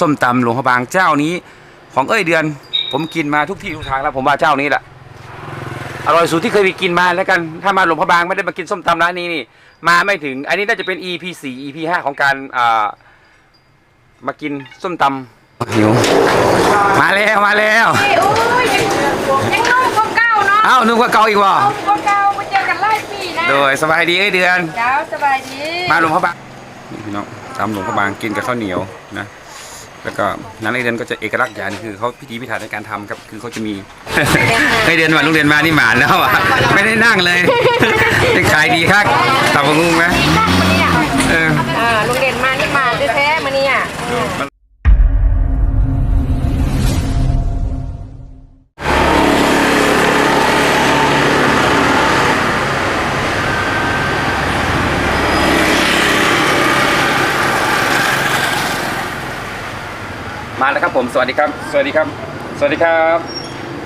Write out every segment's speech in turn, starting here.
ส้มตำหลวงพระบางเจ้านี้ ของเอ้ยเดือน ผมกินมาทุกที่ทุกทางแล้วผมว่าเจ้านี้แหละอร่อยสุดที่เคยไปกินมาแล้วกันถ้ามาหลวงพระบางไม่ได้มากินส้มตำร้านนี้นี่ มาไม่ถึง อันนี้น่าจะเป็น EP 4 EP 5ของการอ่ามากินส้มตำหิวมาแล้วมาแล้วโอ้ยยังยังนุ่มกว่าเก่าเนาะเอ้านึกว่าเก่าอีกว่ะนุ่มกว่าเก่ามาเจอกันหลายปีนะโดยสบายดีเอ้ยเดือนเจ้าสบายดีมาหลวงพระบางนี่พี่น้องตำหลวงพระบางกินกับข้าวเหนียวนะ แล้วก็นั้นไอเดือนก็จะเอกลักษณ์อย่างหนึงคือเขาพิธีพิถันในการทำครับคือเขาจะมีไอเดือนมาลุงเดือนมานี่หมานแล้วอะไม่ได้นั่งเลยยังขายดีครับตับกงงไหมมาเนี่ยเอออ่าลุงเด่นมานี่มาแท้ๆมาเนี่ย ครับผมสวัสดีครับ สวัสดีครับ สวัสดีครับ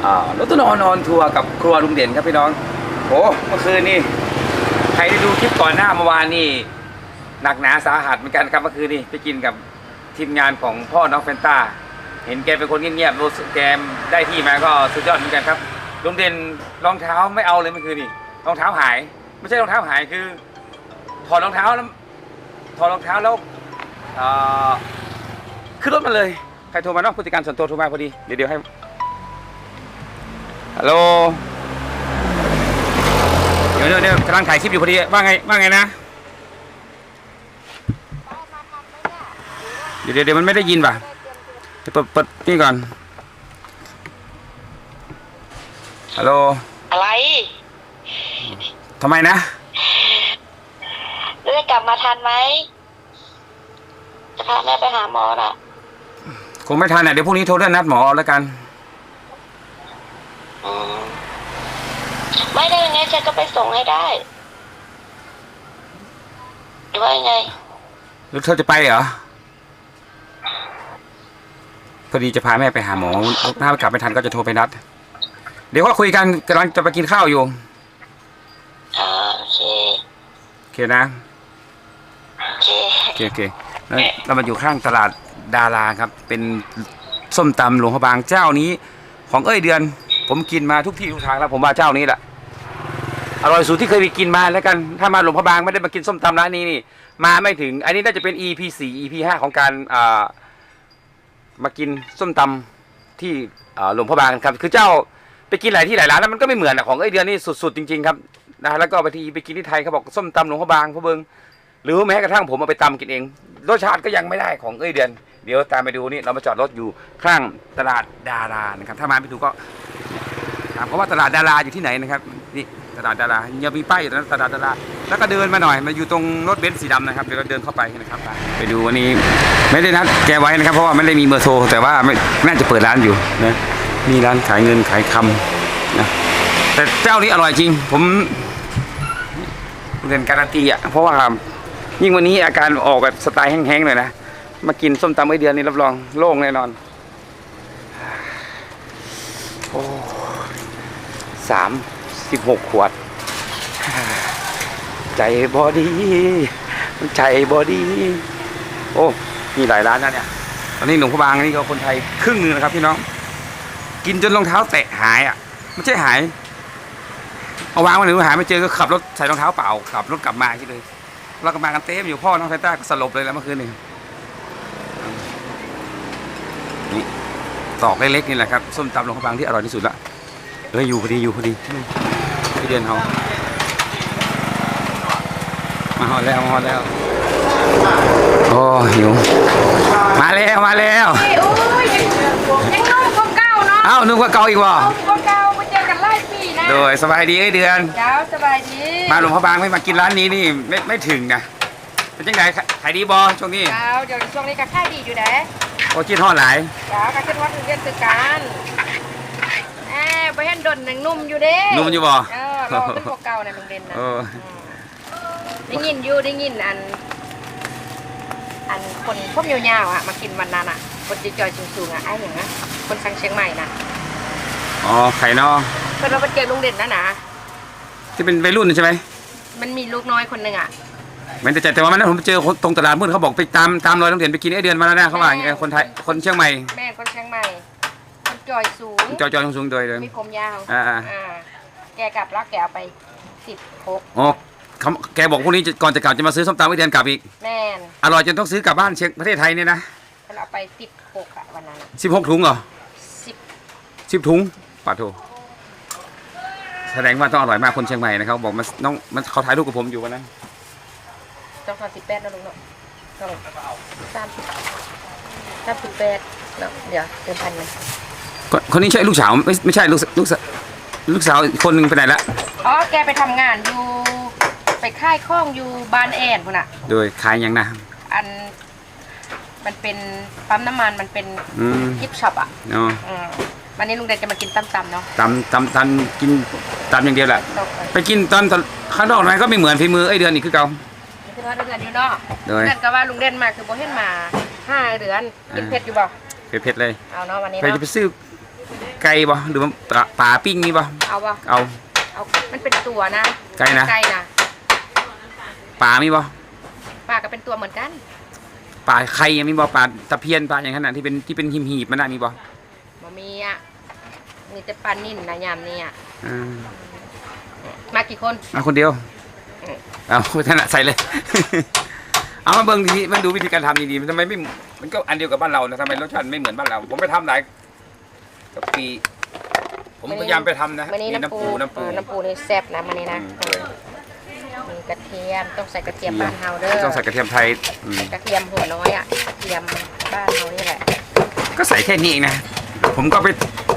อ่ารถตู้นอนนอนทัวร์กับครัวลุงเด่นครับพี่น้องโอ้เมื่อคืนนี่ใครได้ดูคลิปก่อนหน้าเมื่อวานนี่หนักหนาสาหัสเหมือนกันครับเมื่อคืนนี่ไปกินกับทีมงานของพ่อน้องเฟนตาเห็นแกเป็นคนเงียบๆรู้สึกแกได้ที่มาก็สุดยอดเหมือนกันครับลุงเด่นรองเท้าไม่เอาเลยเมื่อคืนนี่รองเท้าหาย ไม่ใช่รองเท้าหายคือ ถอดรองเท้าแล้วถอดรองเท้าแล้วอ่อขึ้นรถมาเลย ใครโทรมาเนาะผู้จัดการส่วนตัวโทรมาพอดี เดี๋ยวเดี๋ยวให้ ฮัลโหล เดี๋ยวเดี๋ยวเดี๋ยวกำลังถ่ายคลิปอยู่พอดี ว่าไง ว่าไงนะ เดี๋ยวเดี๋ยวเดี๋ยวมันไม่ได้ยินป่ะเดี๋ยวเปิดเปิดนี่ก่อน ฮัลโหล อะไรทำไมนะได้กลับมาทันไหมจะพาแม่ไปหาหมอน่ะค งไม่ทันอะเดี๋ยวพรุ่งนี้โทรเลื่อนนัดหมอแล้วกันอืมไม่ได้ยังไงฉันก็ไปส่งให้ได้หรือว่ายังไงหรือเธอจะไปเหรอ พอดีจะพาแม่ไปหาหมอ ถ้ากลับไม่ทันก็จะโทรไปนัด เดี๋ยวก็คุยกันกำลังจะไปกินข้าวอยู่ อ่าโอเคโอเคนะ โอเค โอเคโอเคแล้วเรามาอยู่ข้างตลาด ดาราครับ เป็นส้มตำหลวงพระบางเจ้านี้ ของเอ้ยเดือน ผมกินมาทุกที่ทุกทางแล้วผมว่าเจ้านี้แหละอร่อยสุดที่เคยไปกินมาแล้วกัน ถ้ามาหลวงพระบางไม่ได้มากินส้มตำร้านนี้นี่ มาไม่ถึง อันนี้น่าจะเป็น EP 4 EP 5ของการอ่ามากินส้มตำที่หลวงพระบางครับ คือเจ้าไปกินหลายที่หลายร้านแล้วมันก็ไม่เหมือนของเอ้ยเดือนนี่สุดๆจริงๆครับนะแล้วก็ไปที่ไปกินที่ไทยเขาบอกส้มตำหลวงพระบางพระเบิงหรือแม้กระทั่งผมเอาไปตำกินเองรสชาติก็ยังไม่ได้ของเอ้ยเดือน เดี๋ยวตามไปดูนี่เรามาจอดรถอยู่ข้างตลาดดารานะครับ ถ้ามาไม่ถูกก็ถามเขาว่าตลาดดาราอยู่ที่ไหนนะครับนี่ตลาดดาราย่ามีป้ายอยู่ตรงนั้นตลาดดาราแล้วก็เดินมาหน่อยมาอยู่ตรงรถเบนซ์สีดำนะครับเดี๋ยวเราเดินเข้าไปนะครับ ไปดูวันนี้ไม่ได้นัดแกไว้นะครับเพราะว่าไม่ได้มีเบอร์โทรแต่ว่าไม่น่าจะเปิดร้านอยู่นะมีร้านขายเงินขายคำนะแต่เจ้านี้อร่อยจริง ผมเรียนการันตีอะเพราะว่ายิ่งวันนี้อาการออกแบบสไตล์แห้งๆหน่อยนะ มากินส้มตำไอเดือนนี้รับรองโล่งแน่นอนโอ้สามสิบหกขวด ใจบอดีใจบอดีโอ้มีหลายร้านนะเนี่ยตอนนี้หลวงพระบางนี่ก็คนไทยครึ่งหนึงนะครับพี่น้อง กินจนรองเท้าแตะหายอะไม่ใช่หาย เอาวางไว้หนึ่งหายไม่เจอก็ขับรถใส่รองเท้าเปล่าขับรถกลับมาที่เลยเราก็มากันเต็มอยู่พ่อน้องไฟต้าก็สลบเลยแล้วเมื่อคืนนี่นี่ ตอกเล็กๆนี่แหละครับส้มตำหลวงพระบางที่อร่อยที่สุดละเอ้ยอยู่พอดีอยู่พอดีที่เดือนเขามาฮอดแล้วมาฮอดแล้วโอ้หิวมาแล้วมาแล้วโอ้ยยังยังนุ่มกว่าเก่าเนาะเอ้านึกว่าเก่าอีกว่ะนุ่มกว่าเก่ามาเจอกันหลายปีนะโดยสบายดีเอ้ยเดือนเจ้าสบายดีมาหลวงพระบางไม่มากินร้านนี้นี่ไม่ไม่ถึงนะเป็นจังไงขายดีบอช่วงนี้เจ้าเดี๋ยวช่วงนี้ก็ค่ายดีอยู่นะ โอ้กินทอดหลายเจ้าก็คิดว่าถึงเดือนคือการแหมไปเห็นดนหนึ่งนุ่มอยู่เด้นุ่มอยู่บ่เออรอเป็นพวกเก่าเนี่ยลุงเด่นนะเออได้ยินอยู่ได้ยินอัน อันคนพวกยาวๆอะมากินวันนั้นอะ คนจอยๆสูงๆอะไอ้อย่างนะคนทางเชียงใหม่นะอ๋อไข่นอเพื่อนเราไปเจอลุงเด่นนะนะที่เป็นวัยรุ่นใช่ไหมมันมีลูกน้อยคนหนึ่งอะ เหมือนแต่แต่ว่ามันนั้นผมไปเจอคนตรงตลาดมืดเขาบอกไปตามตามรอยโรงเรียนไปกินไอเดือนมาแล้วนะเขาว่าอย่างเงี้ยคนไทยคนเชียงใหม่แม่คนเชียงใหม่ คนจอยสูง จอยจอยสูงๆโดยเลย มีผมยาวอ่าแกกลับแล้วแกเอาไปสิบหกอ๋อเขาแกบอกพรุ่งนี้จะก่อนจะกลับจะมาซื้อส้มตำไอเดือนกลับอีกแม่นอร่อยจนต้องซื้อกลับบ้านเชียงประเทศไทยเนี่ยนะมันเอาไปสิบหกอะวันนั้นอะสิบหกถุงเหรอสิบสิบถุงปาโทแสดงว่าต้องอร่อยมากคนเชียงใหม่นะครับบอกมันน้องมันเขาถ่ายรูปกับผมอยู่วันนั้น ต้องทำสิบแปดนะลุงเนาะต้องสามสิบสามสิบแปดเนาะเดี๋ยวเติมพันหนึ่งคนคนนี้ใช่ลูกสาวไม่ไม่ใช่ลูกสลูกสาวลูกสาวอีกคนหนึ่งไปไหนละอ๋อแกไปทำงานอยู่ ไปค่ายข้องอยู่บ้านแอนพุ่นอะโดยขายยังนะอันมันเป็นปั๊มน้ำมันมันเป็นอืมกิฟช็อปอะเนาะอืมวันนี้ลุงเดนจะมากินตำๆเนาะตำตำตำกินตำอย่างเดียวแหละ ตกไปไปกินตอนตอนข้างนอกหน่อยก็ไม่เหมือนฝีมือไอเดือนนี่คือเก่า คือว่าเดือนอยู่เนาะโดยเดือนก็ว่าลุงเดนมาคือโบเห็นมาห้าเดือนกินอ่าเผ็ดอยู่บ่เผ็ดๆเลยเอาเนาะวันนี้ไปจะเนาะไปซื้อไก่บ่หรือว่าปลาปลาปิ้งนี่บ่เอาบ่เอา เอามันเป็นตัวนะไก่นะ ไก่นะปลามีบ่ปลาก็เป็นตัวเหมือนกันปลาไข่ยังมีบ่ปลาตะเพียนปลาอย่างนั้นน่ะที่เป็นที่เป็นหีบๆมันน่ะมีบ่บ่มีอะมีแต่ปลานิ่นนะยามนี้อะอ่ามากี่คนมาคนเดียวอืม เอาท่านน่ะใส่เลย เอามาเบิ่งดีๆมันดูวิธีการทำดีๆมันทำไมไม่ มันก็อันเดียวกับบ้านเรานะทำไมรสชาติไม่เหมือนบ้านเรา ผมไปทำหลายกับปี ผมพยายามไปทำนะวันนี้มีน้ำปูน้ำปูเออน้ำปูน้ำปูนี่แซ่บนะมันนี้นะอืมมีกระเทียมต้องใส่กระเทียมบ้านเฮาเด้อต้องใส่กระเทียมไทยอืมกระเทียมหัวน้อยอะกระเทียมบ้านเฮานี่แหละ ก็ใส่แค่นี้เองนะ ผมก็ไป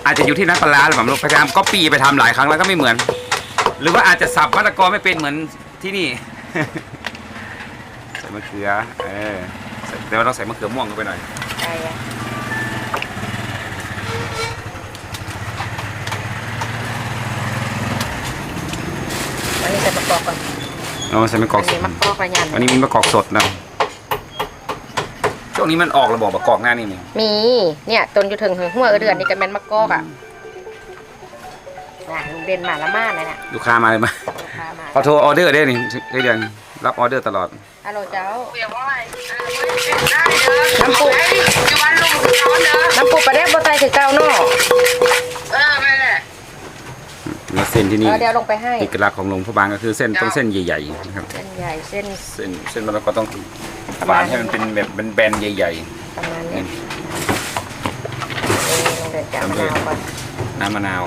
อาจจะอยู่ที่นักปลาร้าหรือเปล่าไม่รู้พยายามก็ปีไปทำหลายครั้งแล้วก็ไม่เหมือน หรือว่าอาจจะสับมะละกอไม่เป็นเหมือน ที่นี่ ใส่มะเขือ เออใส่แต่ว่าต้องใส่มะเขือม่วงเข้าไปหน่อย ใช่อะอันนี้ใส่มะกอกก่อนเอาใส่มะกอกอันนี้มะกอกระยันอันนี้มีมะกอกสดนะ ช่วงนี้มันออกระบอกมะกอกหน้านี่นี่มี เนี่ยต้นอยู่ถึงหัวเดือนนี่ก็แม่นมะกอกอะน่ะลุงเด่นมาละมาเลยน่ะลูกค้ามาเลยมาลูก ค้ามาขอโทรออเดอร์ได้นี่ได้เดือนรับออเดอร์ตลอดฮัลโหลเจ้าน้ำปูอยู่บ้านลุงเขาเนอะน้ำปูปลาแดกบ่ใส่คือเก่าเนาะเออไม่แหละแล้วเส้นที่เอนี่อเดี๋ยวลงไปให้เอกลักษณ์ของหลวงพระบางก็คือเส้นต้องเส้นใหญ่ๆนะครับเส้นใหญ่เส้นเส้นเส้นมันก็ต้องบานให้มันเป็นแบบเป็นแบนๆใหญ่ประมาณๆนี้นี่เออลุงเด่นจะเอามะนาวก่อนน้ำมะนาว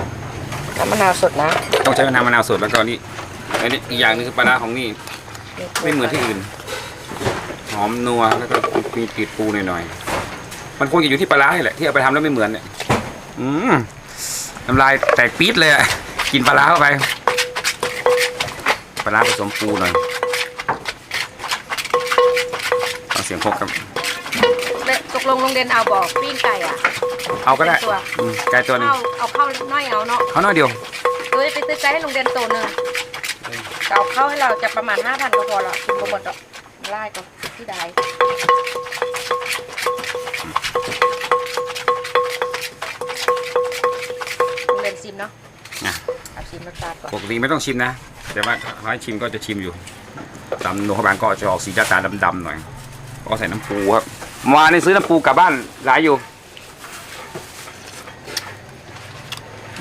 น้ำมะนาวสดนะ ต้องใช้น้ำมะนาวสดแล้วก็นี่ อันนี้อีกอย่างหนึงคือปลาร้าของนี่ไม่เหมือนที่อื่น หอมนัวแล้วก็มีกลิ่นปูหน่อยๆมันคงจะอยู่ที่ปลาร้านี่แหละที่เอาไปทำแล้วไม่เหมือนเนี่ยอืมน้ำลายแตกปี๊ดเลยอะกินปลาร้าเข้าไปปลาร้าผสมปูหน่อยเอาเสียงพกครับแล้วตกลงลุงเด่นเอาบอกปิ้งไก่อะ เอาก็ได้เป็นตัว อืมไก่ตัวหนึงเอาเอาเข้าน้อยเอาเนาะเขาน้อยเดียว เอ้ยไปซื้อไก่ให้ลุงเด่นตัวหนึ่ง เอาเข้าให้เราจะประมาณห้าพันก็พอละกินบ่หมดหรอกไล่ก็ที่ใดลุงเด่นซิมเนาะอะเอาซิมรสชาติก่อนปกติไม่ต้องชิมนะ แต่ว่าถ้าให้ชิมก็จะชิมอยู่ตำโนขบางก็จะออกสีตาดำๆหน่อย ก็ใส่น้ำปูครับเมื่อวานนี้ซื้อน้ำปูกลับบ้านหลายอยู่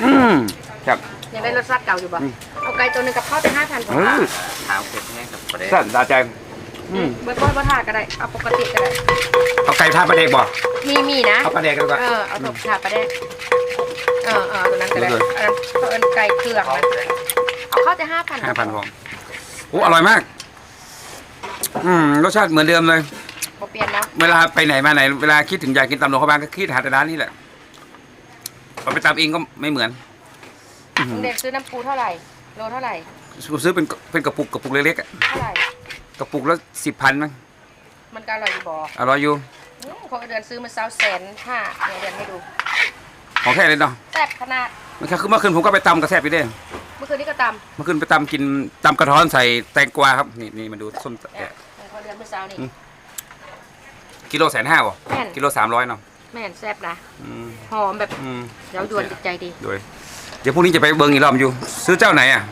อืมครับ ยังได้รสชาติเก่าอยู่บ่อืมเอาไก่ตัวหนึ่งกับข้าวไปห้าพันพอเออขาวเผ็ดแห้งกับปลาแดกสั่นตาใจอืมเบอร์บอยบอทาก็ได้ เอาปกติก็ได้ เอาไก่ทาปลาแดกบ่มีมีนะ เอาปลาแดกกันดีกว่าเออ เอาถกถาดไปได้เออเออตัวนั้นก็ได้เอาเลยอันนั้นเอาอันไก่เครื่องมันเอาเข้าจะห้าพันห้าพันพอโอ้อร่อยมาก อืมรสชาติเหมือนเดิมเลยบ่เปลี่ยนนะเวลาไปไหนมาไหน เวลาคิดถึงอยากกินตำโนขบางก็คิดหาแต่ร้านนี้แหละพอไปตำเองก็ไม่เหมือนอื้อหื ลุองเด่นซื้อน้ำปูเท่าไหร่ โลเท่าไหร่ ผมซื้อเป็นเป็นกระปุกกระปุกเล็กๆอะเท่าไหร่ กระปุกละสิบพันมั้งมันก็อร่อยอยู่บ่อร่อยอยู่อืมเขาเดือนซื้อมาเซาแสนห้าเดี๋ยวเดือนให้ดูของแค่เลยเนาะแซ่บขนาดมันคือเมื่อคืนผมก็ไปตำกระแทบไปเด้ เมื่อคืนนี้ก็ตเมื่อคืนไปตำกินตำกระท้อนใส่แตงกวาครับ นี่นี่มาดูส้มำเนี่ยเขาเดือนเมื่อเช้านี่กิโลแสนห้าบ่แม่น กิโลสามร้อยเนาะแม่นแซ่บนะ อืมหอมแบบอืมเย้ายวนจิตใจดีโดย เดี๋ยวพรุ่งนี้จะไปเบิงอีกรอบอยู่ ซื้อเจ้าไหนอะ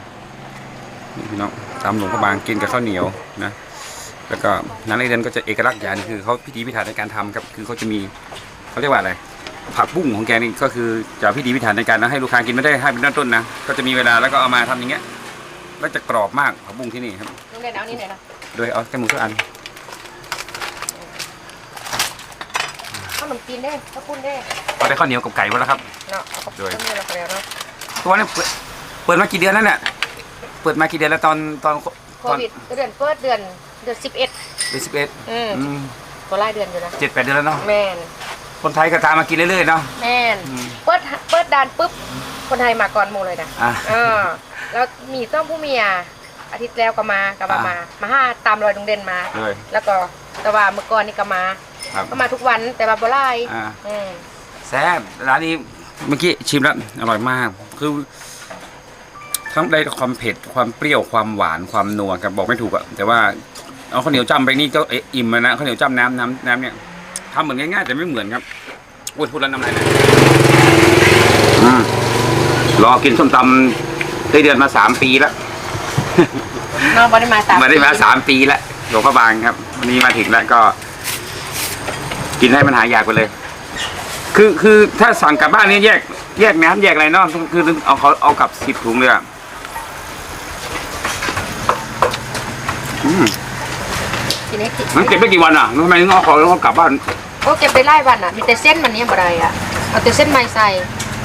นี่พี่น้องตำหลวงพระบางกินกับข้าวเหนียวนะแล้วก็ร้านไอเดือนก็จะเอกลักษณ์อย่างหนึงคือเขาพิถีพิถันในการทำครับคือเขาจะมีเขาเรียกว่าอะไรผักบุ้งของแกนี่ก็คือจะพิถีพิถันในการให้ลูกค้ากินไม่ได้ให้เป็นต้นๆนะก็จะมีเวลาแล้วก็เอามาทำอย่างเงี้ยแล้วจะกรอบมากผักบุ้งที่นี่ครับ ลุงเด่นเอานี่หน่อยนะโดยเอาแค่หมูสักอันขนมจีนเด้ข้าวปุ้นเด้เอาได้ข้าวเหนียวกับไก่มาแล้วครับ เนาะเอาข้าวโดปุ้ยนนี่เราไปแล้วเนาะ ตัวนี้เปิดเปิดมากี่เดือนแล้วเนี่ยเปิดมากี่เดือนแล้วตอนตอนโคตอนวิดเดือนเปิดเดือนเดือนสิบเอ็ดเดือนสิบเอ็ดอืมก็ไล่เดือนอยู่นะเจ็ดแปดเดือนแล้วเนาะแม่นคนไทยก็ตามมากินเรื่อยๆเนาะแม่นอืมเปิดเปิดด่านปุ๊บคนไทยมาก่อนหมูเลยนะอะ เออแล้วมีต้อมผู้เมียอาทิตย์แล้วก็มาก็มาอ่ามามาห้าตามรอยลุงเด่นมา เลย แล้วก็แต่ว่าเมื่อก่อนนี่ก็มา ครับ ก็มาทุกวันแต่ว่าบ่ไล่อ่า อืมแซ่บร้านนี้ เมื่อกี้ชิมแล้วอร่อยมาก คือทั้งได้ความเผ็ดความเปรี้ยวความหวานความนัวครับบอกไม่ถูกอะแต่ว่าเอาข้าวเหนียวจ้ำไปนี่ก็เอ๊ะอิ่มเลยนะข้าวเหนียวจ้ำน้ำน้ำน้ำเนี่ยทำเหมือนง่ายๆแต่ไม่เหมือนครับอ้วนพูดแล้วน้ำลายไหลอืมรอกินส้มตำได้เดือนมาสามปีแล้วน้องบ่ได้มาสามมาได้มาปีสามปีแล้วหลวงพระบางครับ วันนี้มาถึงแล้วก็ กินให้มันหายอยากไปเลย คือคือถ้าสั่งกลับบ้านนี่แยก แยกน้ำแยกอะไรเนาะคือเอาเขาเอากลับสิบถุงเลยอะอืมทีนี้ที่มันเก็บได้กี่วันอะทำไมถึงเอาเขาแล้วเอากลับบ้านโอ้เก็บได้ไล่วันอะ มีแต่เส้นมันเนี่ยบ่ได้อะ เอาแต่เส้นไม้ใส่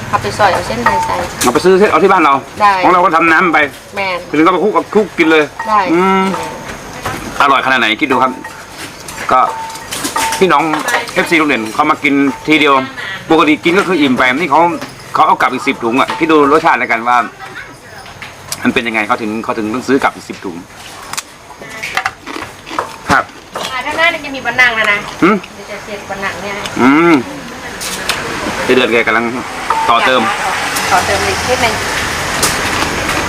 เอาไปซอยเอาเส้นไม้ใส่ เอาไปซื้อเอาที่บ้านเรา ได้ ของเราก็ทำน้ำไปแมนถึงก็ไปคลุกกับคลุกกินเลย ได้อืม อร่อยขนาดไหนคิดดูครับ ก็ พี่น้องเอฟซีโรงเรียนเขามากินทีเดียวปกติกินก็คืออิ่มไปนี่เขาเขาเอากลับอีกสิบถุงอะคิดดูรสชาติในกันว่า มันเป็นยังไงเขาถึงเขาถึงต้องซื้อกลับอีกสิบถุง ครับอ่าถ้างหน้านี่จะมีบันนังนะนะอืมเดี๋ยวจะเสียบันนังเนี่ยอืมเดือนแกกำลังต่อเติม ต่อเติมอีกนิดนึง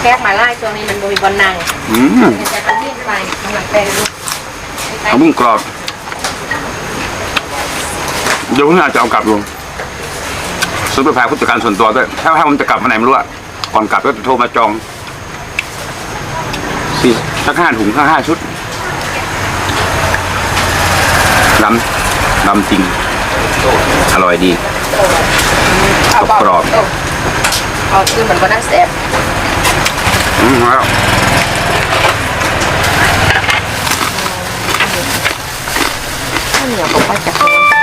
แคบหมาล่าช่วงนี้มันมีบันนังอืมเดี๋ยวจะต้องยิ่งไปกำลังเป็นลูกเอาบุ้งกรอบ เดี๋ยวผมอาจจะเอากลับลงซื้อไปฝากผู้จัดการส่วนตัวด้วยถ้าถ้ผมจะกลับมาไหนไม่รู้อะก่อนกลับก็จะโทรมาจองสี่สักห้าถุงห้าห้าชุดลำลำจริง อร่อยดีเอบกรอบเอาคือเหมือนบันนังเซฟอืมแล้วข้าวเหนียวก็ไปจาก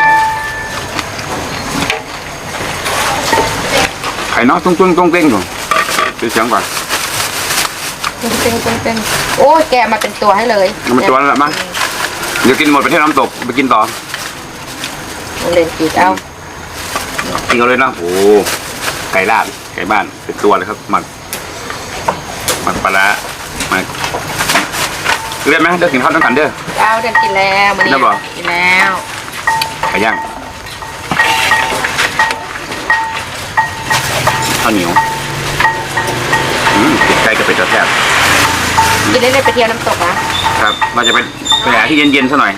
โน้นไข่เนาะตุ้งตุ้งตุ้งเต้งอยู่ดูเสียงก่อนตึงตึงตึงตึงโอ้ยแกะมาเป็นตัวให้เลยเอามาตัวนั่นแหละมั้งเดี๋ยวกินหมดไปเที่ยวน้ำตกไปกินต่อโรงเรียนกีดเอากินเอาเลยนะโอ้ไก่ลาดไก่บ้านเป็นตัวเลยครับหมันหมันปลาร้าหมันเรียกไหมเดี๋ยวกินข้าวต้องกันเด้อเอาเดินกินแล้วมันกินแล้วเหรอกินแล้วไก่ย่างาวเหนียวอืมติดไก่กับเป็ดแซ่บกินได้เลยไปเที่ยวน้ำตกนะครับ เราจะไปไปหาที่เย็นๆซะหน่อย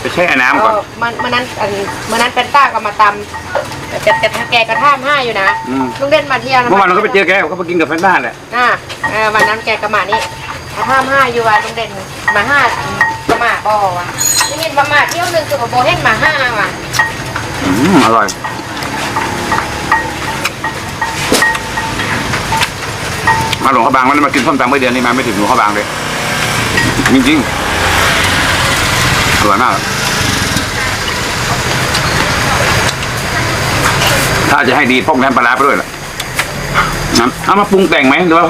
ไปแช่น้ำก่อนเออมันมันนั้นอันมันนั้นเป็นต้าก็มาตำแต่แต่แต่แกก็ท่ามห้าอยู่นะอืม ลุงเด่นมาเที่ยวะเมื่อวานเราก็ไปเจอแกเขาไปกินกับแฟนบ้านแหละอ่าเออวันนั้นแกก็มานี่มาท่ามห้าอยู่ว่าลุงเด่นมาห้าก็มาบ่ว่ะได้ยินประมาเที่ยวหนึ่งคือกับโบเห็นมาห้าว่ะอืมอร่อย มาหลวงพระบางวันนี้มากินส้มตำเมื่อเดือนนี้มาไม่ถึงหลวงพระบางเลยจริงๆอร่อยมากถ้าจะให้ดีพกน้ำปลาร้าไปด้วยล่ะน้ำเอามาปรุงแต่งไหมหรือว่า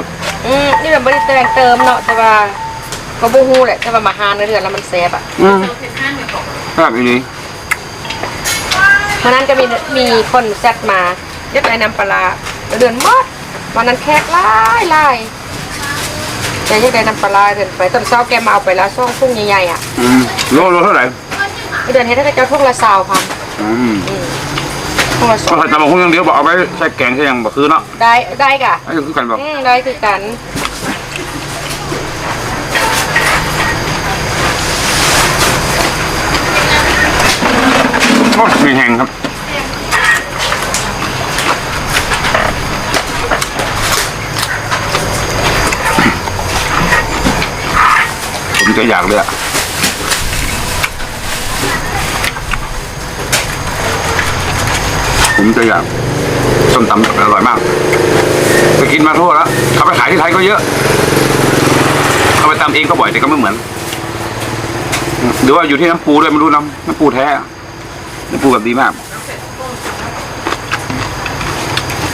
อืมนี่แบบบริแต่งเติมเนาะแต่ว่าก็บูฮูแหละแต่ว่ามาหาในเดือนแล้วมันแซ่บอะอืมครับอีนี้วันนั้นก็มีมีคนแซดมาเรียกไอ้น้ำปลาร้าเดือนหมด วันนั้นแขกไล่ไล่แกยังได้น้ำปลาร้าเดือนไปตอนเช้าแกมาเอาไปแล้วช่องพุ่งใหญ่ๆอะอืมโลโลเท่าไหร่เดือนเฮ็ดให้เจ้าทุ่งละสาวพันอืมทุ่งละสก็องใส่ตำบักหุ่งอย่างเดียวบอกเอาไปใส่แกงใช่ยังบอกคือเนาะได้ได้กะไอ้คือกันบอกอืมได้คือกันโอ้ยแห้งๆครับ ก็อยากเลยอะผมจะอยากส้มตำอร่อยมากไปกินมาทั่วแล้วเขาไปขายที่ไทยก็เยอะเขาไปตำเองก็บ่อยแต่ก็ไม่เหมือน หรือว่าอยู่ที่น้ำปูด้วยไม่รู้น้ำน้ำปูแท้น้ำปูแบบดีมาก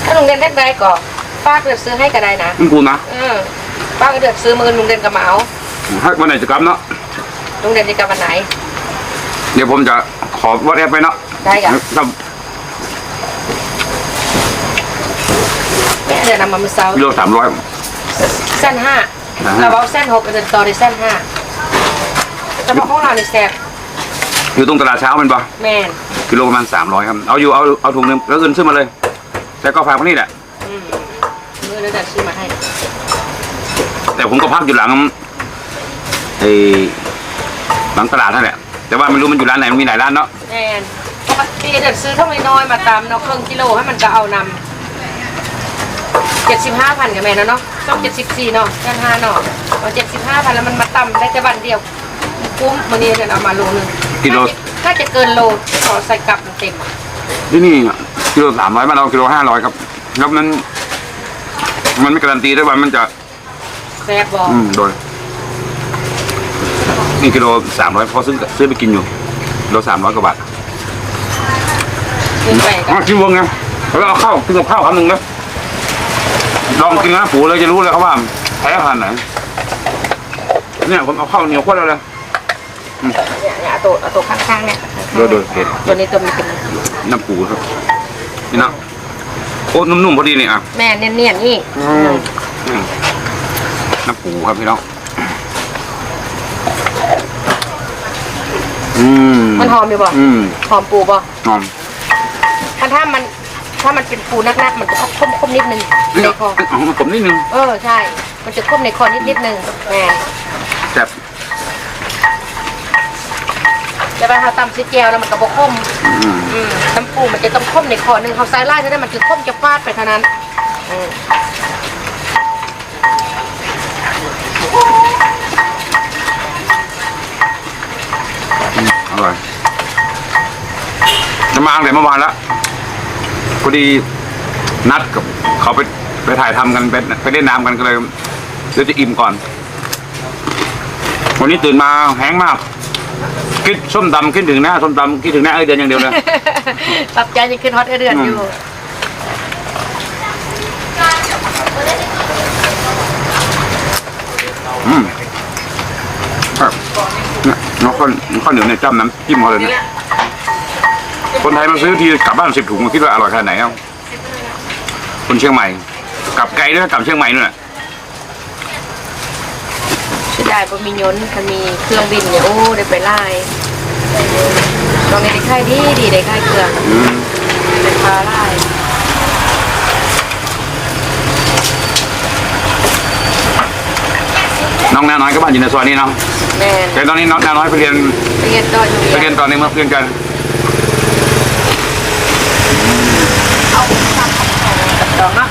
ถ้าลุงเรียนได้ไหก่อนป้าเดือดซื้อให้ก็ได้นะน้ำปูนะป้าเดือดซื้อมือลุงเรียนกับเหมา ให้วันไหนจะกลับเนาะลุงเด่นจะกลับวันไหน เดี๋ยวผมจะขอวอทแอปไปเนาะได้ค่ะถ้าแม่เดือนนำมามือเช้ากิโลสามร้อย เส้นห้าอ่าฮะ เราเอาเส้นหกเดือนต่อในเส้นห้าแต่พอของเราในแซ่บอยู่ตรงตลาดเช้ามันปะแม่นกิโลประมาณสามร้อยครับ เอาอยู่เอาเอาถุงหนึงแล้วเงินซื้อมาเลย แต่ก็ฝากมานี่แหละ อืมมือเดือนซื้อมาให้แต่ผมก็พักอยู่หลัง ไอ้หลังตลาดนั่นแหละ แต่ว่าไม่รู้มันอยู่ร้านไหนมันมีหลายร้านเนาะแม่นปกติเดือดซื้อเท่าน้อยๆมาตามเนาะครึ่งกิโลให้มันก็เอานำเจ็ดสิบห้าพันกับแม่นะเนาะต้องเจ็ดสิบสี่เนาะเส้นห้าเนาะเอาเจ็ดสิบห้าพันแล้วมันมาตำได้แค่วันเดียวคุ้มวันนี้เดือนเอามาโลนึงกิโลถ้าจะเกินโลขอใส่กลับเต็มที่นี่กิโลสามร้อยบ้านเรากิโลห้าร้อยครับแล้วนั้น มันไม่การันตีได้ว่ามันจะแซ่บบออืมโดย นี่กิโลสามร้อยพอซื้อซื้อไปกินอยู่กิโลสามร้อยกว่าบาทขึ้นไปกัมากินวงไงแล้วเอาข้าวกินกับข้าวคำหนึ่งนะลองกินนะผูเลยจะรู้เลยครับว่าแพ้ขนาดไหนเนี่ยผมเอาข้าวเหนียวข้นแล้วเลยเนี่ยเนี่ยเอาตัวเอาตัวข้างๆเนี่ยโดยโดยเผ็ดตัวนี้ตัวมันเป็นน้ำปูครับนี่นะโอ้นุ่มๆพอดีนี่อะแม่เนียนๆนี่อืมน้ำปูครับพี่น้อง อืมมันหอมอยู่บ่อืมหอมปูบ่หอมถ้าถ้ามัน ถ้ามันเป็นปูนักๆมันจะคมคมๆนิดนึงในคอผมนิดนึง เออใช่ มันจะคมในคอนิดนิดนึงแม่แต่บแต่ว่าเขาตำซีเจลแล้วมันก็บ่คมอืมอืมน้ำปูมันจะต้องคมในคอหนึงเขาใส่ไล่เท่านั้นมันจะคมจะฟาดไปเท่านั้นเออ อร่อยจะมาตั้งแต่เมื่อวานแล้วพอดีนัดกับเขาไปไปถ่ายทำกันไปไปเล่นน้ำกันก็เลยเดี๋ยวจะอิ่มก่อน วันนี้ตื่นมาแห้งมาก คิดส้มตำคิดถึงหน้าส้มตำคิดถึงหน้าไอเดือนอย่างเดียวเลยตับใจยังขึ้นฮอตเดือนอยู่ อืมครับเนี่ยน้องข้าวข้าวเหนียวเนี่ยจ้ำน้ำจิ้มเขาเลยเนี่ยคนไทยมาซื้อทีกลับบ้านสิบถุงคิดว่าอร่อยขนาดไหนเอ้าคนเชียงใหม่กลับไกลด้วยนะกลับเชียงใหม่นู่นน่ะเสียดายบ่มียนต์มันมีเครื่องบินเนี่ยโอ้ได้ไปไล่ตอนนี้ได้ค่ายดีดีได้ค่ายเครื่องอืมเป็นปลาไล่น้องแนวน้อยก็บ้านอยู่ในซอยนี้เนาะ แม่นแต่ตอนนี้น้องแนวน้อยไปเรียนไปเรียนต่ออยู่ไปเรีเรียยนนตอนนี้เมื่อเพื่อนกันต่อเนาะ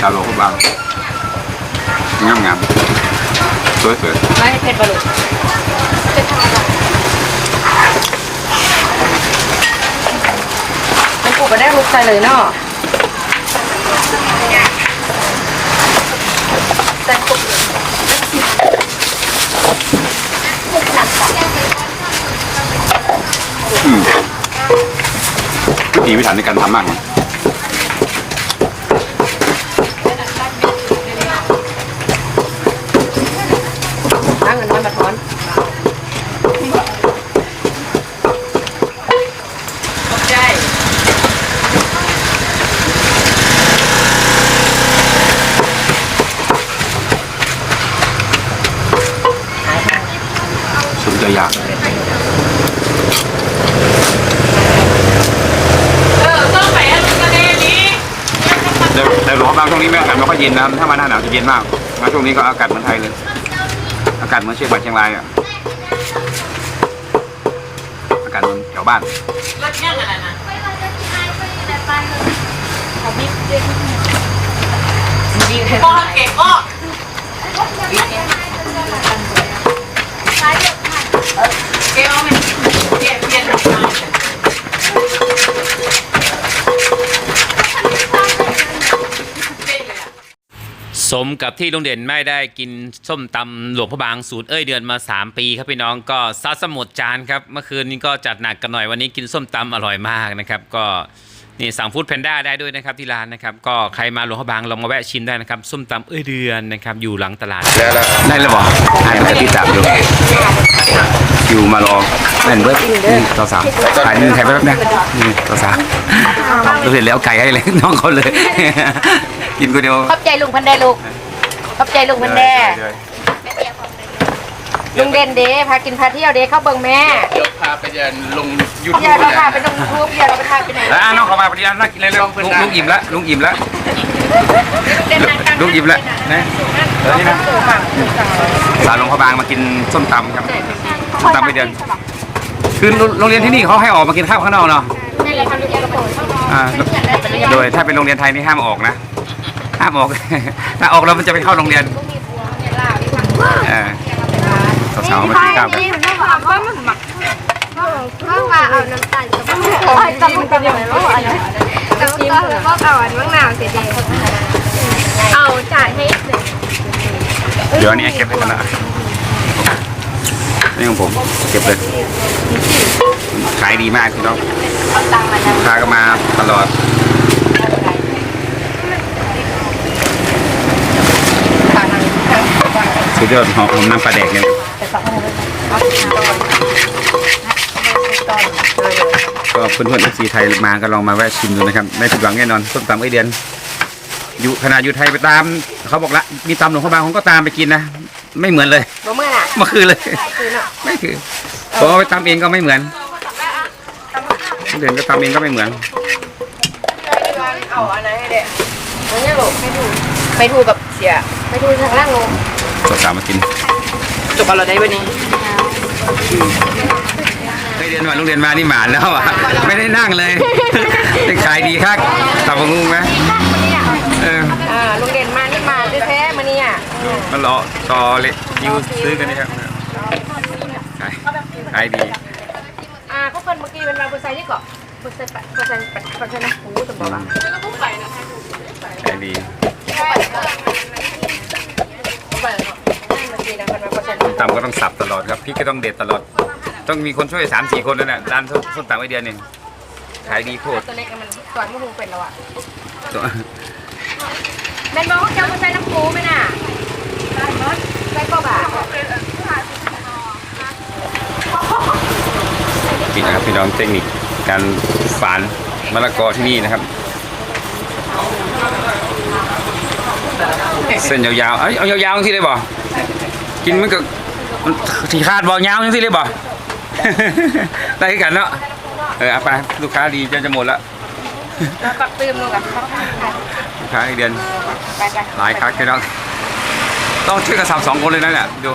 ชาวโลกบางงามงามสวยสวยไม่ให้เพชรบรรลุมันปลูกไปได้ลูกใส่เลยเนาะ มีวิถีพิถันในการทำมากเลย หาเงินน้อยมาถอนใช่ สนใจอยาก เออต้องไปให้ลูกกระเด็นนี้ แต่แต่หลวงพระบางช่วงนี้ไม่อากาศไม่ค่อยเย็นนะครับถ้ามาหน้าหนาวจะ เย็นมาก มาช่วงนี้ก็อากาศเหมือนไทยเลย อากาศเหมือนเชียงใหม่เชียงรายอะ อากาศเหมือนแถวบ้านรถยังอะไรนะพ่อเก่งก็เก่งเอาไหม สมกับที่ลุงเด่นไม่ได้กินส้มตำหลวงพระบางสูตรเอ้ยเดือนมา 3 ปีครับพี่น้องก็ซัดสมุดจานครับเมื่อคืนนี้ก็จัดหนักกันหน่อยวันนี้กินส้มตำอร่อยมากนะครับ ก็นี่สั่งฟู้ดแพนด้าได้ด้วยนะครับที่ร้านนะครับ ก็ใครมาหลวงพระบางลองมาแวะชิมได้นะครับส้มตำเอ้ยเดือนนะครับอยู่หลังตลาดแล้วแล้วได้แล้วบอกอ่านจะติดตามอยู่อยู่มารอแม่นเบิร์ดนี่สาวสาวถ่ายนี่ถ่ายไปแป๊บนะนี่สาวสาวเราเสร็จแล้วไก่ให้เลยน้องเขาเลย กินคนเดียวขอบใจลุงพันแดลูกขอบใจลุงพันแดลุงเด่นเด้พากินพาเที่ยวเด้เข้าเบิ่งแม่เดี๋ยวพาไปเดินลงยูเดี๋ทูยวบเราพาไปลงทูบเดี๋ยวเราไปทานไปไหนแล้วน้องเขามาพอดีนั่งกินเลยเลยลุงลุงอิ่มแล้วลุงอิ่มแล้วลุงอิ่มแล้วนะเออนี่นะสาวหลวงพระบางมากินส้มตำครับส้มตำไปเดือนคือโรงเรียนที่นี่เขาให้ออกมากินข้าวข้างนอกเนาะนี่แหละค่ะลุงเอลโปอ่าโดยถ้าเป็นโรงเรียนไทยนี่ห้ามออกนะ ห้ามออก ถ้าออกแล้วมันจะไปเข้าโรงเรียนเออสาวๆมากินข้าวกันก็ว่าเอาน้ำตาลกับมะนาวไอ้ตำมันเป็นยังไงวะอันนี้แล้วก็แล้วก็เอาอันมะนาวเสร็จแล้วเอาจ่ายให้หนึ่งเดี๋ยวอันนี้เก็บให้กันละนี่ของผมเก็บเลยขายดีมากพี่น้องลูกค้าก็มาตลอด สุดยอดหอมหอมน้ำปลาแดกเนี่ยก็เพื่อนๆเอฟซีไทยมาก็ลองมาแวะชิมดูนะครับไม่ผิดหวังแน่นอนส้มตำไอเดียนอยู่ขนาดอยู่ไทยไปตาม เขาบอกละมีตำหลวงพระบางผมก็ตามไปกินนะไม่เหมือนเลยบ่เมื่อน่ะเมื่อคืนเลยไม่คือพอเอาไปตำเองก็ไม่เหมือนเด่นก็ตำเองก็ไม่เหมือนเอาอันไหนให้เด็กมันเนี่ยลูกไม่ถูกไม่ถูกกับเสียไม่ถูกทางล่างลง สาวๆมากินจบเราได้วันนี้เฮ้ยเรียนมาโรงเรียนมานี่หมานแล้วอะไม่ได้นั่งเลยเป็นขายดีครับตับงูไหมเอออ่าลุงเด่นมานี่มาแท้ๆมาเนี่ยมารอต่อเลยคิวซื้อกันนี่ครับขายขายดีอ่าเขาเพิ่นเมื่อกี้เป็นมาบุษายนี่เกาะบุษายปะบุษายปะบุษายน้ำปูสมบอกว่าขายดี ส้มตำก็ต้องสับตลอดครับพี่ก็ต้องเด็ดตลอด ต้องมีคนช่วยสามสี่คนนั่นแหละร้านส้มตำไอเดียหนึ่งขายดีโคตรตัวเล็กมันก่อนมะฮุงเป็นแล้วอะตัวแม่นบอกว่าเจ้าบุษายน้ำปูไหมน่ะใส่ก็บาทนี่นะครับพี่น้องเทคนิคการฝานมะละกอที่นี่นะครับ เส้นยาวๆ เอ้ยเอายาวๆที่เลยบ่กินมันก็มันที่คาดบ่ยาวจังที่เลยบ่ ได้คือกันเนาะ เออเอาไปลูกค้าดีจนจะหมดละเราปักตื้มลงกับเขาลูกค้าอีกเดือนไปไปหลายครั้งพี่น้องต้องช่วยกันสับสองคนเลยนะเนี่ยดู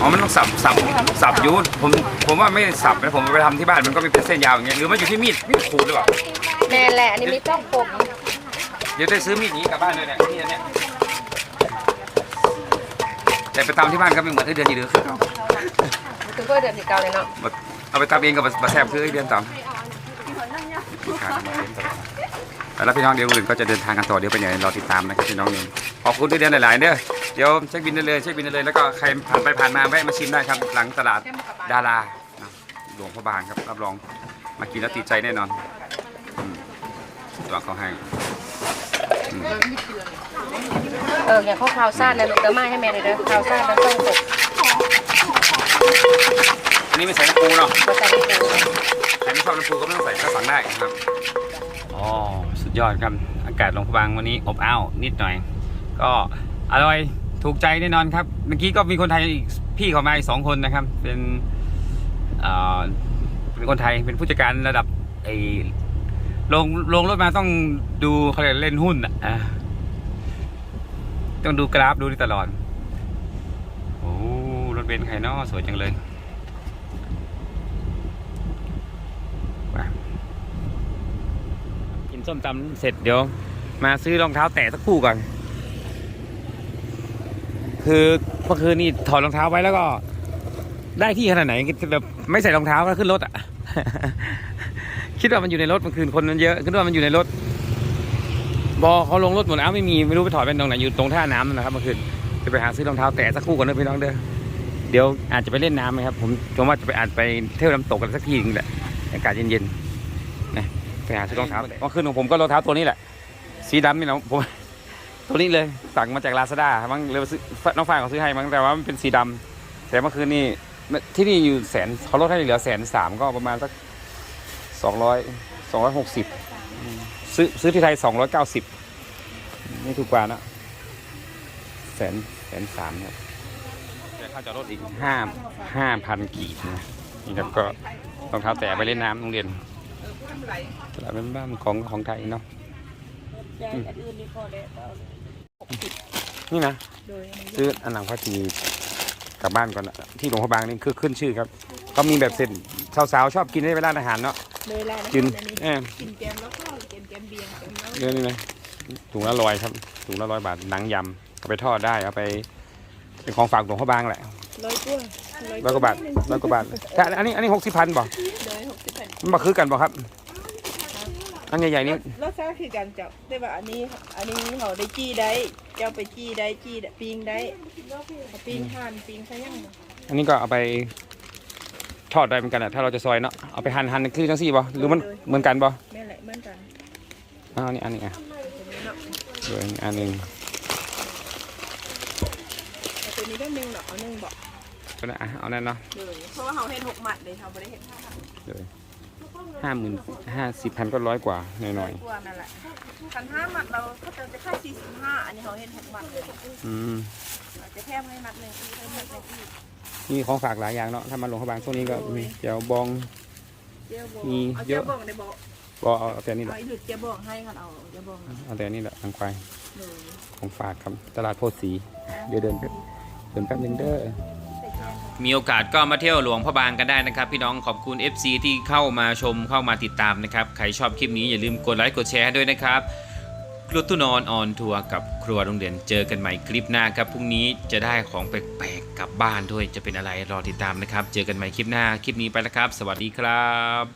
อ๋อ มันต้องสับสับสับอยูผมผมว่าไม่สับนะผมเอาไปทำที่บ้านมันก็เป็นเส้นยาวอย่างเงี้ยหรือมันอยู่ที่มีดมีดขูดหรือเปล่า แม่นแหละอันนี้มีต้องปมเดี๋ยวจะซื้อมีดนี้กลับบ้านเลยเนี่ยนี่อันเนี้ยแต่ไปตำที่บ้านก็ไม่เหมือนไอ้เดือนยีเดือนคือเอาถึงก็เดือนสิเก่าเลยเนาะเอาไปตำเองกับบะแซบคือไอ้เดือนตำลูกค้าทำมาเองตลอดแล้วพี่น้องเดี๋ยวอื่นก็จะเดินทางกันต่อเดี๋ยวไปไหนรอติดตามนะครับพี่น้องเนี่ยขอบคุณที่เดือนหลายๆเด้อเดี๋ยวเช็คบินได้เลยเช็คบินได้เลยแล้วก็ใครผ่านไปผ่านมาแวะมาชิมได้ครับหลังตลาดดารานะหลวงพระบางครับรับรองมากินแล้วติดใจแน่นอนอืม ตัวเขาให้เอออย่างข้าวคราวซ่านนะลูกเดี๋ยวมาให้แม่เลยเด้อคราวซ่านแล้วต้องตกอันนี้ไม่ใส่น้ำปูเนาะมาใส่ในปูใครไม่ชอบน้ำปูก็ไม่ต้องใส่ก็สั่งได้ครับอ๋อสุดยอดครับอากาศลงพะบางวันนี้อบอ้าวนิดหน่อย ก็อร่อยถูกใจแน่นอนครับ เมื่อกี้ก็มีคนไทยอีกพี่เขามาอีกสองคนนะครับ เป็นเอ่อเป็นคนไทยเป็นผู้จัดการระดับไอ้ ลงลงรถมาต้องดูเขาเรียกเล่นหุ้นอะต้องดูกราฟดูนี่ตลอด โอ้รถเบนซ์ใคนาะสวยจังเลยกินส้มตำเสร็จเดี๋ยว มาซื้อรองเท้าแตะสักคู่ก่อน คือเมื่อคืนนี่ถอดรองเท้าไว้แล้วก็ ได้ที่ขนาดไหนแบบไม่ใส่รองเท้าก็ขึ้นรถอะ คิดว่ามันอยู่ในรถเมื่อคืนคนมันเยอะคิดว่ามันอยู่ในรถบอเขาลงรถหมดแล้วไม่มีไม่รู้ไปถอดเป็นตรงไหนอยู่ตรงท่าน้ำนั่นะครับเมื่อคืนจะไปหาซื้อรองเท้าแตะสักคู่ก่อนนะพี่น้องเด้อเดี๋ยวอาจจะไปเล่นน้ำไหมครับผมผมว่าจะไปอาจไปเที่ยวน้ำตกกันสักทีนึงแหละอากาศเย็นๆนะไปหาซื้อรองเท้าเมื่อคืนของผมก็รองเท้าตัวนี้แหละ สีดำนี่นะผมตัวนี้เลยสั่งมาจากลาซาด้ามั้งเลยซื้อน้องฝ้าเขาซื้อให้มั้งแต่ว่ามันเป็นสีดำแต่เมื่อคืนนี่ที่นี่อยู่แสนเขาลดให้เหลือแสนสามก็ประมาณสัก สองร้อยสองร้อยหกสิบซื้อซื้อที่ไทยสองร้อยเก้าสิบไม่ถูกกว่านะแสนแสนสามครับแต่ค่าจอดรถอีกห้าห้าพันกีบนะนี่ครับก็รองเท้าแตะไปเล่นน้ำโรงเรียนตลาดเป็นบ้านของของไทยเนาะนี่นะซื้ออันหนังพระจีกลับบ้านก่อนนะที่หลวงพระบางนี่คือขึ้นชื่อครับ ก็มีแบบเส้นสาวๆชอบกินได้ไปร้านอาหารเนาะ เลยล่ะกินเออกินแกมแล้วก็กินแกมเบียร์แกมแล้วเรื่องนี้นะถุงละร้อยครับถุงละร้อยบาทหนังยำเอาไปทอดได้เอาไปเป็นของฝากหลวงพระบางแหละร้อยกว่าร้อยกว่าบาทร้อยกว่าบาทแต่อันนี้อันนี้หกสิบพันบ่ร้อยหกสิบพันมันมาคือกันบ่ครับ อันใหญ่ๆนี่รสชาติคือกันเจ้าแต่ว่าอันนี้ อันนี้เขาได้จี้ได้เจ้าไปจี้ได้จี้ได้ปิ้งได้เอาปิ้งทานปิ้งซะยังอันนี้ก็เอาไป ทอดได้เหมือนกันอะถ้าเราจะซอยเนาะเอาไปหั่นหั่นคือจังซี่บ่หรือมันเหมือนกันบ่แม่นแหละเหมือนกันอ้าวนี่อันนี้อะเดี๋ยวอีกอันหนึงแต่ตัวนี้ได้หนึ่งดอกเอาหนึ่งบอกก็ได้อะเอานั่นเนาะเลยเพราะว่าเขาเห็นหกหมัดเลยเขาไม่ได้เห็นห้าหมัดเลยห้าหมื่นห้าสิบพันก็ร้อยกว่าหน่อยกว่านั่นแหละกันห้าหมัดเราก็จะจะแค่สี่สิบห้าอันนี้เขาเห็นหกหมัดเลยๆอืมอาจจะแค่ให้หมัดหนึ่งอีกให้หมัดหนึ่งอีก มีของฝากหลายอย่างเนาะถ้ามาหลวงพระบางช่วงนี้ก็มีเจียวบอง เจ้าบอกมีเอาเยเจ้าอะ บอกได้บอกบอเอาแต่นี่แหเอาละไอ้หลุดเจ้าบอกให้ค่ะเอาเจ้าบอกเอาแต่นี่แหละทางควายเลยของฝากครับตลาดโพธิ์ศรีเดี๋ยวเดินไปเดินแป๊บนึงเด้อมีโอกาสก็มาเที่ยวหลวงพระบางกันได้นะครับ พี่น้องขอบคุณ FC ที่เข้ามาชมเข้ามาติดตามนะครับ ใครชอบคลิปนี้อย่าลืมกดไลค์กดแชร์ให้ด้วยนะครับ ครัวตู้นอนออนทัวร์กับครัวโรงเรียนเจอกันใหม่คลิปหน้าครับพรุ่งนี้จะได้ของแปลกๆกลับบ้านด้วยจะเป็นอะไรรอติดตามนะครับ เจอกันใหม่คลิปหน้าคลิปนี้ไปแล้วครับ สวัสดีครับ